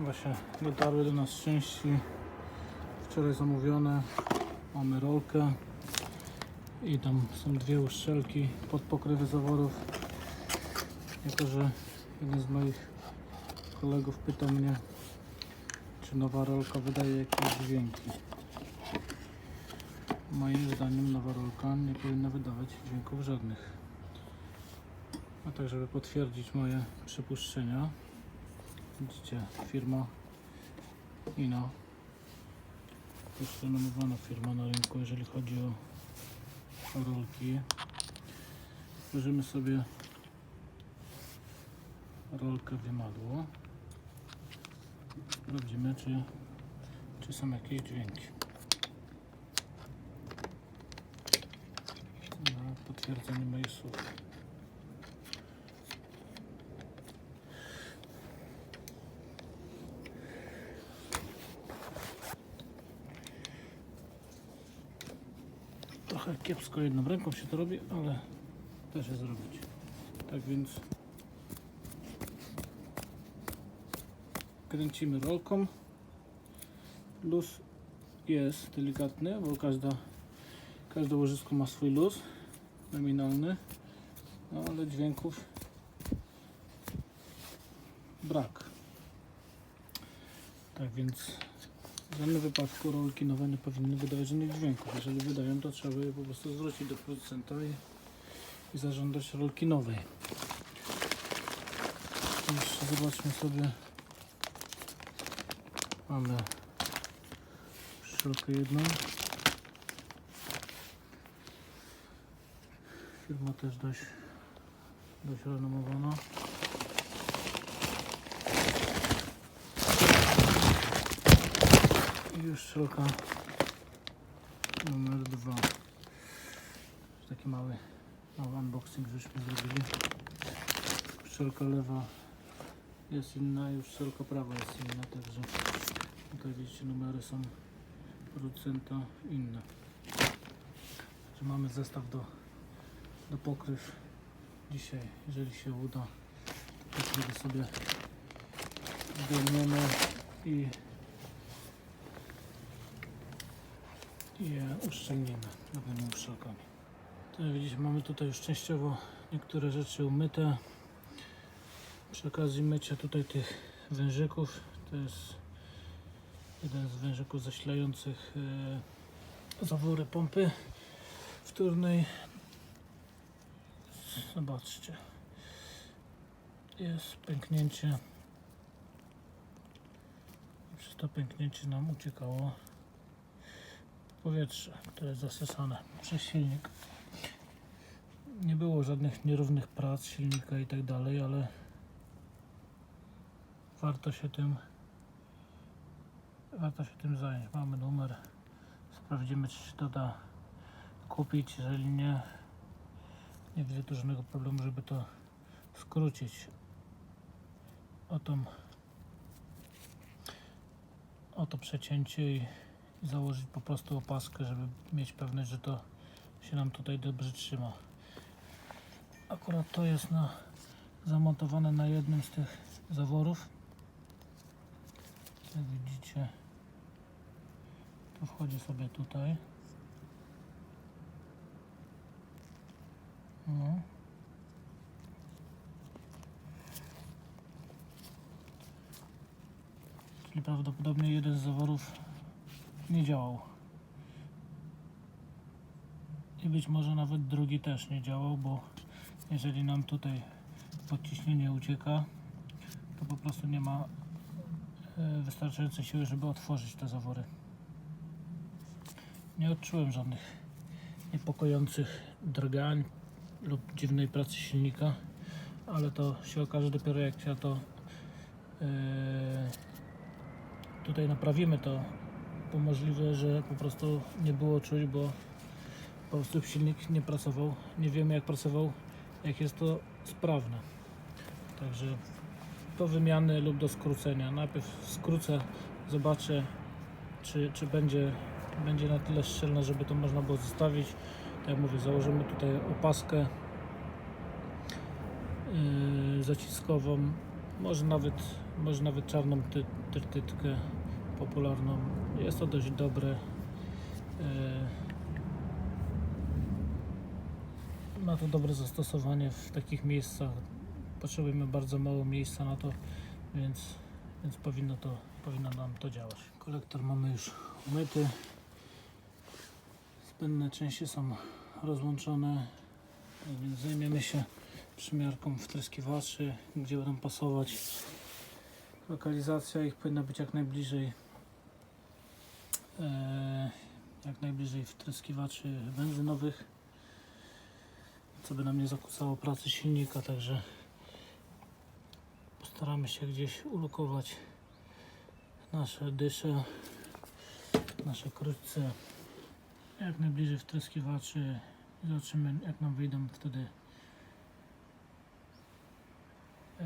Właśnie dotarły do nas części wczoraj zamówione. Mamy rolkę i tam są dwie uszczelki pod pokrywy zaworów. Jako, że jeden z moich kolegów pytał mnie, czy nowa rolka wydaje jakieś dźwięki. Moim zdaniem nowa rolka nie powinna wydawać dźwięków żadnych. A tak, żeby potwierdzić moje przypuszczenia, widzicie, firma. To jest renomowana firma na rynku, jeżeli chodzi o, o rolki. Bierzemy sobie rolkę wymadło. Sprawdzimy, czy, czy są jakieś dźwięki. Na potwierdzenie moich słów. Trochę kiepsko jedną ręką się to robi, ale da się zrobić. Tak więc kręcimy rolką. Luz jest delikatny, bo każda, każde łożysko ma swój luz nominalny, no ale dźwięków brak. Tak więc w żadnym wypadku rolki nowe nie powinny wydawać żadnych dźwięków. Jeżeli wydają, to trzeba je po prostu zwrócić do producenta i, i zażądać rolki nowej. Zobaczmy sobie. Mamy szczelkę jedną. Firma też dość, dość renomowana. I już szczelka numer dwa. Taki mały, mały unboxing żeśmy zrobili. Szczelka lewa jest inna, już szczelka prawa jest inna, także tutaj widzicie numery są producenta inne. Także mamy zestaw do, do pokryw dzisiaj, jeżeli się uda. Pokrywy sobie zdejmiemy i je uszczelnimy nowymi uszczelkami. To jak widzicie, mamy tutaj już częściowo niektóre rzeczy umyte. Przy okazji mycia tutaj tych wężyków, to jest jeden z wężyków zasilających e, zawory pompy wtórnej. Zobaczcie, jest pęknięcie. Przez to pęknięcie nam uciekało powietrze, które jest zasysane przez silnik. Nie było żadnych nierównych prac silnika i tak dalej, ale warto się tym warto się tym zająć. Mamy numer. Sprawdzimy czy się to da kupić. Jeżeli nie, nie widzę tu żadnego problemu, żeby to skrócić o tą o to przecięcie i założyć po prostu opaskę, żeby mieć pewność, że to się nam tutaj dobrze trzyma. Akurat to jest na, zamontowane na jednym z tych zaworów. Jak widzicie, to wchodzi sobie tutaj. No. Czyli prawdopodobnie jeden z zaworów nie działał. I być może nawet drugi też nie działał, bo jeżeli nam tutaj podciśnienie ucieka, to po prostu nie ma e, wystarczającej siły, żeby otworzyć te zawory. Nie odczułem żadnych niepokojących drgań lub dziwnej pracy silnika, ale to się okaże dopiero jak się to e, tutaj naprawimy to bo możliwe, że po prostu nie było czuć, bo po prostu silnik nie pracował. Nie wiemy jak pracował, jak jest to sprawne. Także do wymiany lub do skrócenia. Najpierw skrócę, zobaczę czy, czy będzie, będzie na tyle szczelne, żeby to można było zostawić. Tak jak mówię, założymy tutaj opaskę yy, zaciskową. Może nawet może nawet czarną ty, tyrtytkę popularną. Jest to dość dobre. E, Ma to dobre zastosowanie w takich miejscach. Potrzebujemy bardzo mało miejsca na to, więc, więc powinno, to, powinno nam to działać. Kolektor mamy już umyty. Zbędne części są rozłączone, więc zajmiemy się przymiarką wtryskiwaczy, gdzie będą pasować. Lokalizacja ich powinna być jak najbliżej jak najbliżej wtryskiwaczy benzynowych, co by nam nie zakłócało pracy silnika, także postaramy się gdzieś ulokować nasze dysze, nasze krótce jak najbliżej wtryskiwaczy i zobaczymy jak nam wyjdą wtedy e,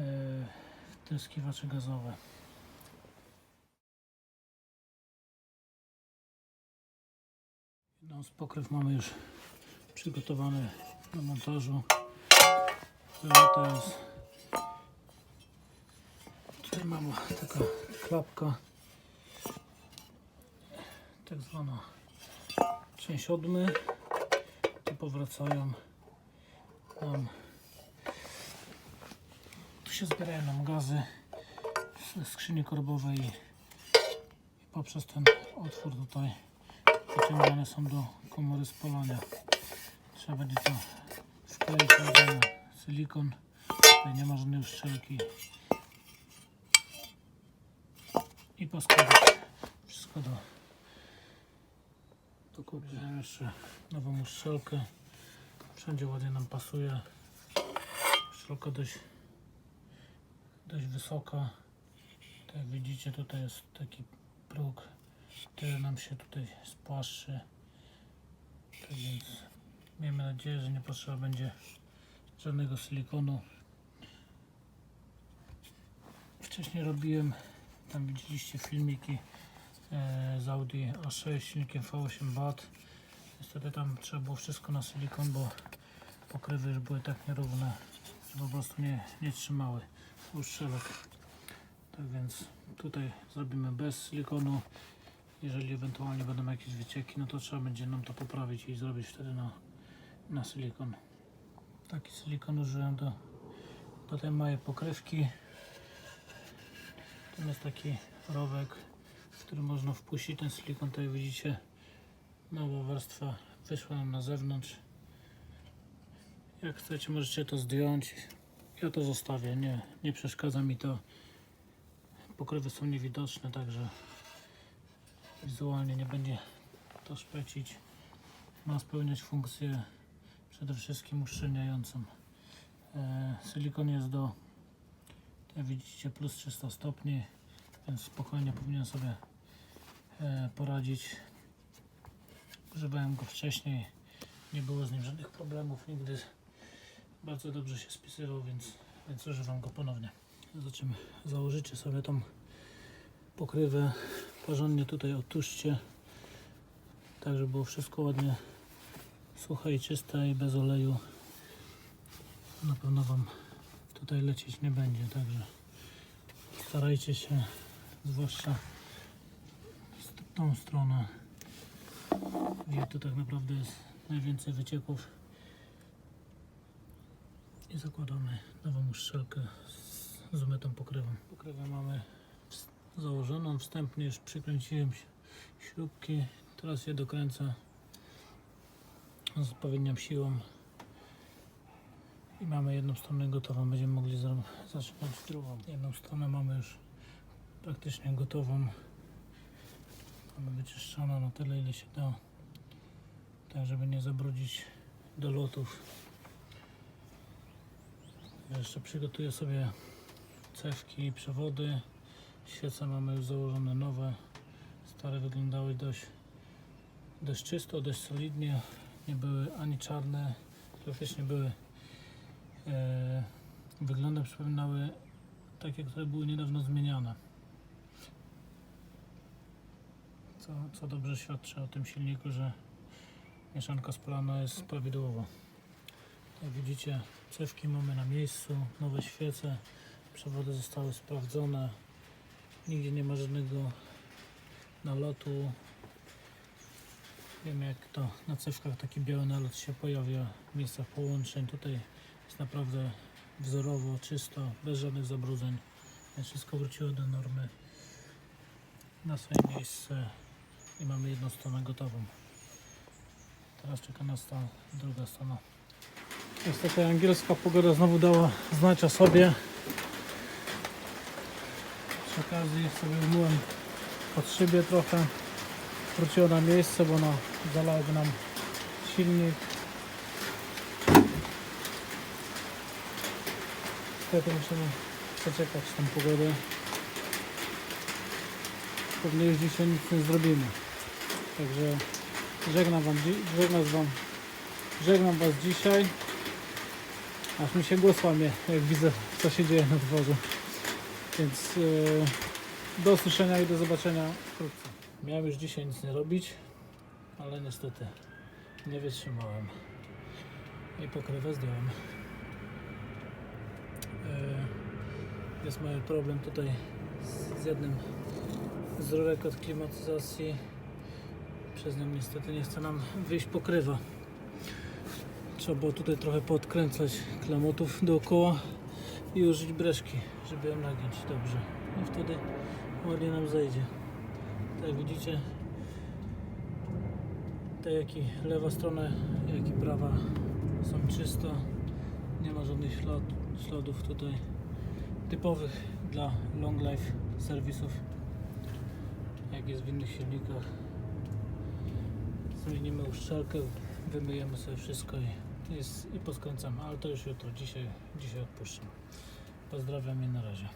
wtryskiwacze gazowe. Jedną z pokryw mamy już przygotowany do montażu. To jest tutaj mamy taka klapka. Tak zwana część odmy. Tu powracają nam tu się zbierają nam gazy z skrzyni korbowej i poprzez ten otwór tutaj wyciągane są do komory spalania trzeba będzie to wkleić na silikon tutaj nie ma żadnej uszczelki i poskładać wszystko do do kupy. Jeszcze nową uszczelkę. Wszędzie ładnie nam pasuje. Uszczelka dość, dość wysoka. Tak jak widzicie tutaj jest taki próg. Tyle nam się tutaj spłaszczy. Tak więc miejmy nadzieję, że nie potrzeba będzie żadnego silikonu. Wcześniej robiłem, tam widzieliście filmiki e, z Audi A6 silnikiem V8 BAT. Niestety tam trzeba było wszystko na silikon, bo pokrywy już były tak nierówne, że po prostu nie, nie trzymały uszczelek. Tak więc tutaj zrobimy bez silikonu. Jeżeli ewentualnie będą jakieś wycieki, no to trzeba będzie nam to poprawić i zrobić wtedy na, na silikon. Taki silikon użyłem do, do tej małej pokrywki. Tam jest taki rowek, w który można wpuścić ten silikon. Tutaj widzicie, mała warstwa wyszła nam na zewnątrz. Jak chcecie, możecie to zdjąć. Ja to zostawię, nie, nie przeszkadza mi to. Pokrywy są niewidoczne, także wizualnie nie będzie to szpecić. Ma spełniać funkcję przede wszystkim uszczelniającą. E, silikon jest do, jak widzicie, plus 300 stopni, więc spokojnie powinien sobie e, poradzić. Używałem go wcześniej, nie było z nim żadnych problemów, nigdy bardzo dobrze się spisywał, więc, więc używam go ponownie. Zobaczymy, założycie sobie tą pokrywę, porządnie tutaj otuszcie, tak żeby było wszystko ładnie suche i czyste i bez oleju. Na pewno Wam tutaj lecieć nie będzie, także starajcie się, zwłaszcza z tą stronę, gdzie tu tak naprawdę jest najwięcej wycieków. I zakładamy nową uszczelkę z, z umytą pokrywą. Pokrywę mamy założoną, wstępnie już przykręciłem śrubki, teraz je dokręcę z odpowiednią siłą i mamy jedną stronę gotową, będziemy mogli zaczynać drugą. Jedną stronę mamy już praktycznie gotową. Mamy wyczyszczoną na tyle ile się da, tak żeby nie zabrudzić do lotów. Ja jeszcze przygotuję sobie cewki przewody. Świece mamy już założone nowe. Stare wyglądały dość, dość czysto, dość solidnie. Nie były ani czarne, praktycznie były e, wyglądem przypominały takie, które były niedawno zmieniane. Co, co dobrze świadczy o tym silniku, że mieszanka spalana jest prawidłowa. Jak widzicie, cewki mamy na miejscu, nowe świece, przewody zostały sprawdzone, Nigdzie nie ma żadnego nalotu. Wiem jak to na cewkach taki biały nalot się pojawia w miejscach połączeń. Tutaj jest naprawdę wzorowo, czysto, bez żadnych zabrudzeń. Wszystko wróciło do normy na swoje miejsce i mamy jedną stronę gotową. Teraz czeka nas ta druga strona. Niestety angielska pogoda znowu dała znać o sobie. Przy okazji sobie umyłem pod szybie trochę. Wróciło na miejsce, bo no, zalałoby nam silnik. Niestety musimy przeczekać tą pogodę. Pewnie już dzisiaj nic nie zrobimy. Także żegnam wam, żegnam wam, żegnam was dzisiaj. Aż mi się głos łamie, jak widzę co się dzieje na dworze. Więc e, do usłyszenia i do zobaczenia wkrótce. Miałem już dzisiaj nic nie robić, ale niestety nie wytrzymałem. I pokrywę zdjąłem. E, jest mały problem tutaj z, z jednym z rurek od klimatyzacji. Przez nią niestety nie chce nam wyjść pokrywa. Trzeba było tutaj trochę podkręcać klamotów dookoła i użyć breszki, żeby ją nagiąć dobrze. I wtedy ładnie nam zejdzie. Tak widzicie, tak jak i lewa strona, jak i prawa są czysto. Nie ma żadnych ślad, śladów tutaj typowych dla long life serwisów, jak jest w innych silnikach. Zmienimy uszczelkę, wymyjemy sobie wszystko i, jest, i poskręcamy, ale to już jutro, dzisiaj, dzisiaj odpuszczam. Pozdrawiam i na razie.